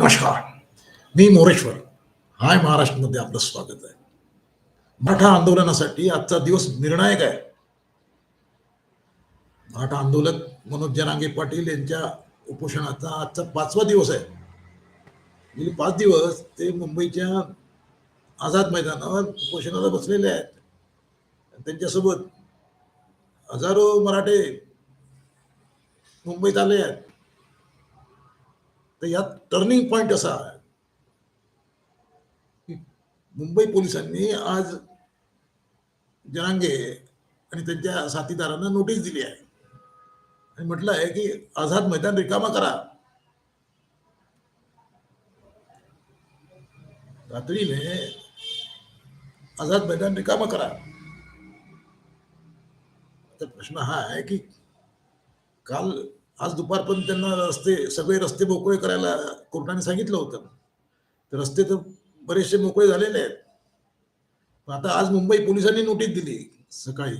नमस्कार. मी मोरेश्वर. हाय महाराष्ट्रमध्ये आपलं स्वागत आहे. मराठा आंदोलनासाठी आजचा दिवस निर्णायक आहे. मराठा आंदोलक मनोज जनांगे पाटील यांच्या उपोषणाचा आजचा पाचवा दिवस आहे. गेले पाच दिवस ते मुंबईच्या आझाद मैदानावर उपोषणाला बसलेले आहेत. त्यांच्यासोबत हजारो मराठे मुंबईत आले आहेत. तर यात टर्निंग पॉइंट असा आहे. मुंबई पोलिसांनी आज जनांगे आणि त्यांच्या साथीदारांना नोटीस दिली आहे. आणि म्हटलं आहे की आझाद मैदान रिकामा करा. रात्रीने आझाद मैदान रिकामा करा. तर प्रश्न हा आहे की काल आज दुपारपर्यंत त्यांना रस्ते सगळे रस्ते मोकळे करायला कोर्टाने सांगितलं होतं. तर रस्ते तर बरेचसे मोकळे झालेले आहेत. पण आता आज मुंबई पोलिसांनी नोटीस दिली सकाळी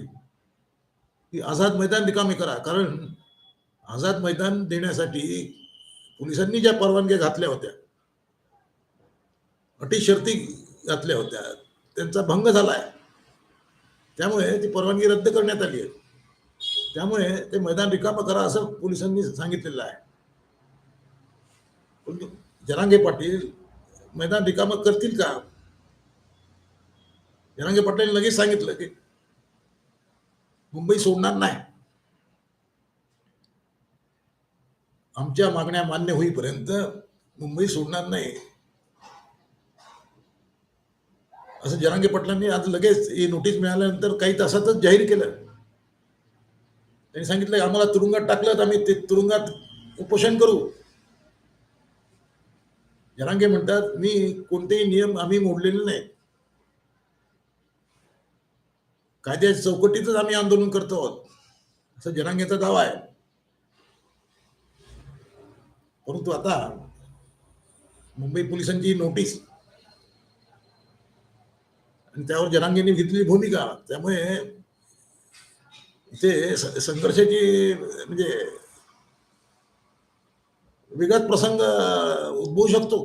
की आझाद मैदान रिकामे करा. कारण आझाद मैदान देण्यासाठी पोलिसांनी ज्या परवानग्या घातल्या होत्या अटी शर्ती घातल्या होत्या त्यांचा भंग झाला आहे त्यामुळे ती परवानगी रद्द करण्यात आली आहे. त्यामुळे ते मैदान रिकामं करा असं पोलिसांनी सांगितलेलं आहे. पण जरांगे पाटील मैदान रिकामं करतील का? जरांगे पाटील लगेच सांगितलं की मुंबई सोडणार नाही. आमच्या मागण्या मान्य होईपर्यंत मुंबई सोडणार नाही. असं जरांगे पाटलांनी आज लगेच ही नोटीस मिळाल्यानंतर काही तासातच जाहीर केलं. त्यांनी सांगितलं आम्हाला तुरुंगात टाकलं तर आम्ही ते तुरुंगात उपोषण करू. जनांगे म्हणतात मी कोणतेही नियम आम्ही मोडलेले नाही कायद्याच्या चौकटीतच आम्ही आंदोलन करतो आहोत. असं जनांगेचा दावा आहे. परंतु आता मुंबई पोलिसांची नोटीस आणि त्यावर जनांगेने घेतलेली भूमिका त्यामुळे ते संघर्षाची म्हणजे वेगळाच प्रसंग उद्भवू शकतो.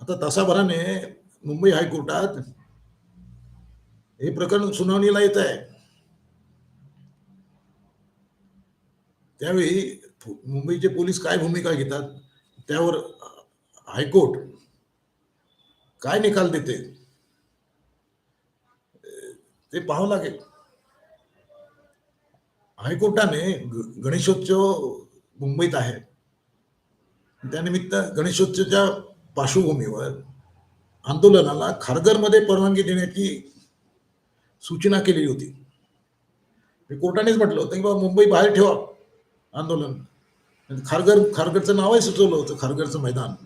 आता तासाभराने मुंबई हायकोर्टात हे प्रकरण सुनावणीला येत आहे. त्यावेळी मुंबईचे पोलीस काय भूमिका घेतात त्यावर हायकोर्ट काय निकाल देते ते पाहावं लागेल. हायकोर्टाने ग- गणेशोत्सव मुंबईत आहे. त्यानिमित्त गणेशोत्सवच्या पार्श्वभूमीवर आंदोलनाला खारघरमध्ये परवानगी देण्याची सूचना केलेली होती. कोर्टानेच म्हटलं होतं की बाबा मुंबई बाहेर ठेवा आंदोलन. खारघर खारघरचं नावही सुचवलं होतं खारघरचं मैदान.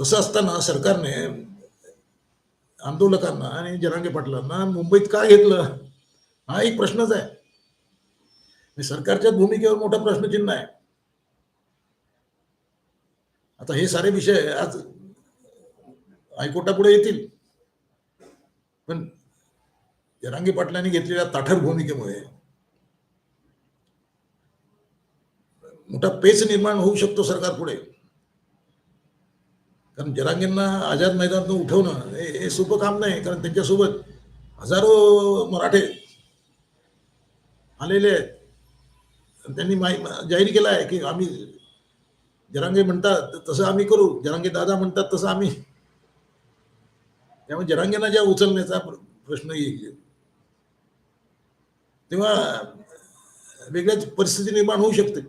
तसं असताना सरकारने आंदोलकांना आणि जरांगे पाटलांना मुंबईत का घेतलं? हा एक प्रश्नच आहे. आणि सरकारच्या भूमिकेवर मोठा प्रश्नचिन्ह आहे. आता हे सारे विषय आज हायकोर्टापुढे येतील. पण जरांगी पाटलांनी घेतलेल्या ताठर भूमिकेमुळे मोठा पेच निर्माण होऊ शकतो सरकार पुढे कारण जरांगींना आझाद मैदानातून उठवणं हे हे सोपं काम नाही. कारण त्यांच्यासोबत हजारो मराठे आलेले आहेत. त्यांनी माहि जाहीर केला आहे की आम्ही जरांगे म्हणतात तसं आम्ही करू. जरांगे दादा म्हणतात तसं आम्ही. त्यामुळे जरांगेंना ज्या उचलण्याचा प्रश्न येईल. तेव्हा वेगळ्याच परिस्थिती निर्माण होऊ शकते.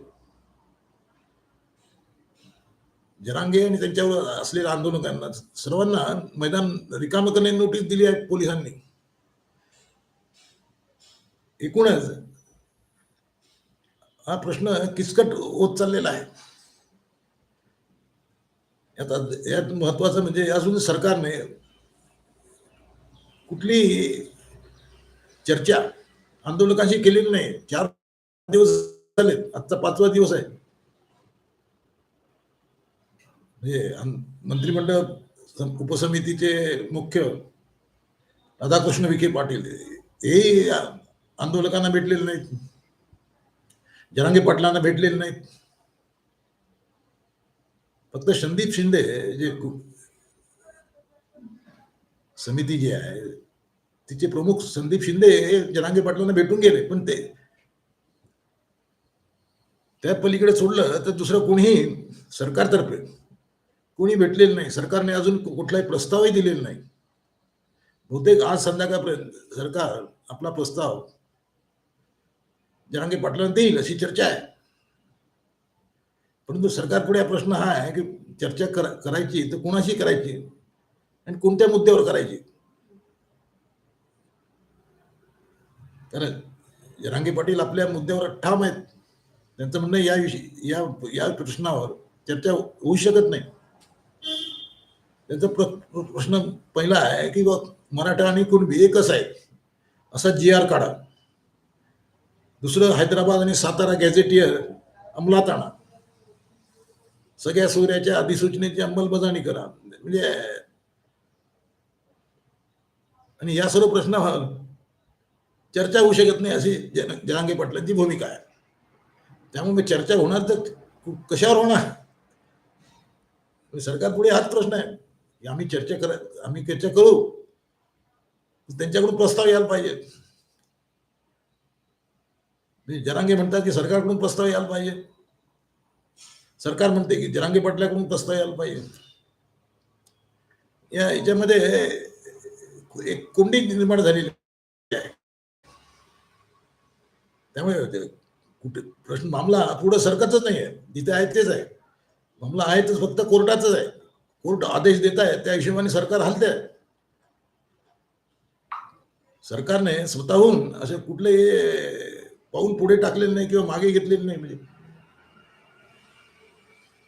जरांगे आणि त्यांच्यावर असलेल्या आंदोलकांना सर्वांना मैदान रिकाम करण्याची नोटीस दिली आहे पोलिसांनी. एकूणच हा प्रश्न किचकट होत चाललेला आहे. यात यात महत्वाचं म्हणजे अजून सरकारने कुठली चर्चा आंदोलकांशी केलेली नाही. चार दिवस झाले आजचा पाचवा दिवस आहे. म्हणजे मंत्रिमंडळ उपसमितीचे मुख्य राधाकृष्ण विखे पाटील हे आंदोलकांना भेटलेले नाहीत. जरांगी पाटलांना भेटलेले नाहीत. फक्त संदीप शिंदे जे समिती जी आहे तिचे प्रमुख संदीप शिंदे हे जनांगे पाटलांना भेटून गेले पण ते त्या पलीकडे सोडलं तर दुसरं कोणीही सरकारतर्फे कोणी भेटलेलं नाही. सरकारने अजून कुठलाही प्रस्तावही दिलेला नाही. बहुतेक आज संध्याकाळपर्यंत सरकार आपला प्रस्ताव जनांगे पाटलांना देईल अशी चर्चा आहे. परंतु सरकारपुढे हा प्रश्न हा आहे की चर्चा करायची तर कोणाशी करायची? आणि कोणत्या मुद्द्यावर करायची? कारण जरांगे पाटील आपल्या मुद्द्यावर ठाम आहेत. त्यांचं म्हणणं या विषयी या या प्रश्नावर चर्चा होऊ शकत नाही. त्यांचा प्र प्रश्न पहिला आहे की मराठा आणि कुणबी एकच आहे? असा जी आर काढा. दुसरं हैदराबाद आणि सातारा गॅझेटियर अंमलात आणा सगळ्या सोयऱ्याच्या अधिसूचनेची अंमलबजावणी करा. म्हणजे आणि या सर्व प्रश्नावर चर्चा होऊ शकत नाही अशी जन जनांगे पाटलांची भूमिका आहे. त्यामुळे चर्चा होणार तर कशावर होणार? सरकार पुढे हाच प्रश्न आहे. आम्ही चर्चा करा आम्ही चर्चा करू. त्यांच्याकडून प्रस्ताव यायला पाहिजे म्हणजे जरांगे म्हणतात की सरकारकडून प्रस्ताव यायला पाहिजे. सरकार म्हणते की जरांगे पाटलाकडून प्रस्ताव यायला पाहिजे. या याच्यामध्ये एक कोंडी निर्माण झालेली आहे. त्यामुळे कुठे प्रश्न मामला पुढे सरकारचाच नाही आहे जिथे आहे तेच आहे मामला आहे तेच फक्त कोर्टाचाच आहे. कोर्ट आदेश देत आहे त्या हिशोबाने सरकार हलते आहे सरकारने स्वतःहून असे कुठले पाऊल पुढे टाकलेलं नाही किंवा मागे घेतलेलं नाही म्हणजे.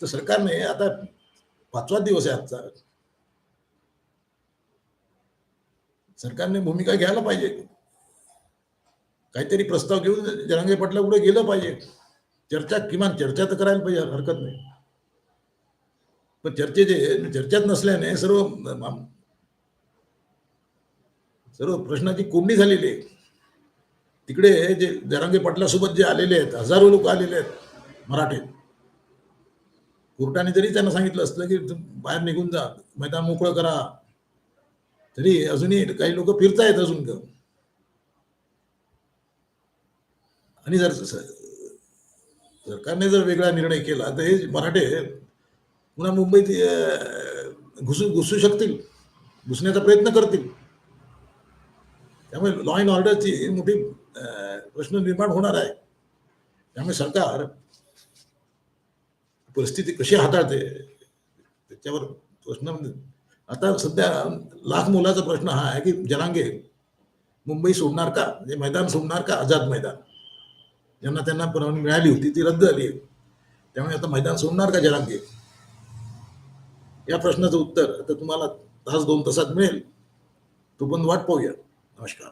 तर सरकारने आता पाचवा दिवस आहे आजचा. सरकारने भूमिका घ्यायला पाहिजे. काहीतरी प्रस्ताव घेऊन जरांगे पाटला पुढे गेलं पाहिजे. चर्चा किमान चर्चा तर करायला पाहिजे हरकत नाही. पण चर्चेचे चर्चेत नसल्याने सर्व सर्व प्रश्नाची कोंडी झालेली आहे. तिकडे जे जरांगे पाटलासोबत जे आलेले आहेत हजारो लोक आलेले आहेत मराठे. कोर्टाने जरी त्यांना सांगितलं असतं की बाहेर निघून जा मैदान मोकळं करा. तरी अजूनही काही लोक फिरतायत अजून ग. आणि जर सरकारने जर वेगळा निर्णय केला तर हे मराठे पुन्हा मुंबईत घुसू घुसू शकतील घुसण्याचा प्रयत्न करतील. त्यामुळे लॉ अँड ऑर्डरची मोठी प्रश्न निर्माण होणार आहे. त्यामुळे सरकार परिस्थिती कशी हाताळते त्याच्यावर प्रश्न म्हणजे, आता सध्या लाख मुलाचा प्रश्न हा आहे की जनांगे मुंबई सोडणार का? म्हणजे मैदान सोडणार का? आझाद मैदान? ज्यांना त्यांना परवानगी मिळाली होती ती रद्द झाली त्यामुळे आता मैदान सोडणार का जनांगे? या प्रश्नाचं उत्तर आता तुम्हाला तास दोन तासात मिळेल. तो पण वाट पाहूया. नमस्कार.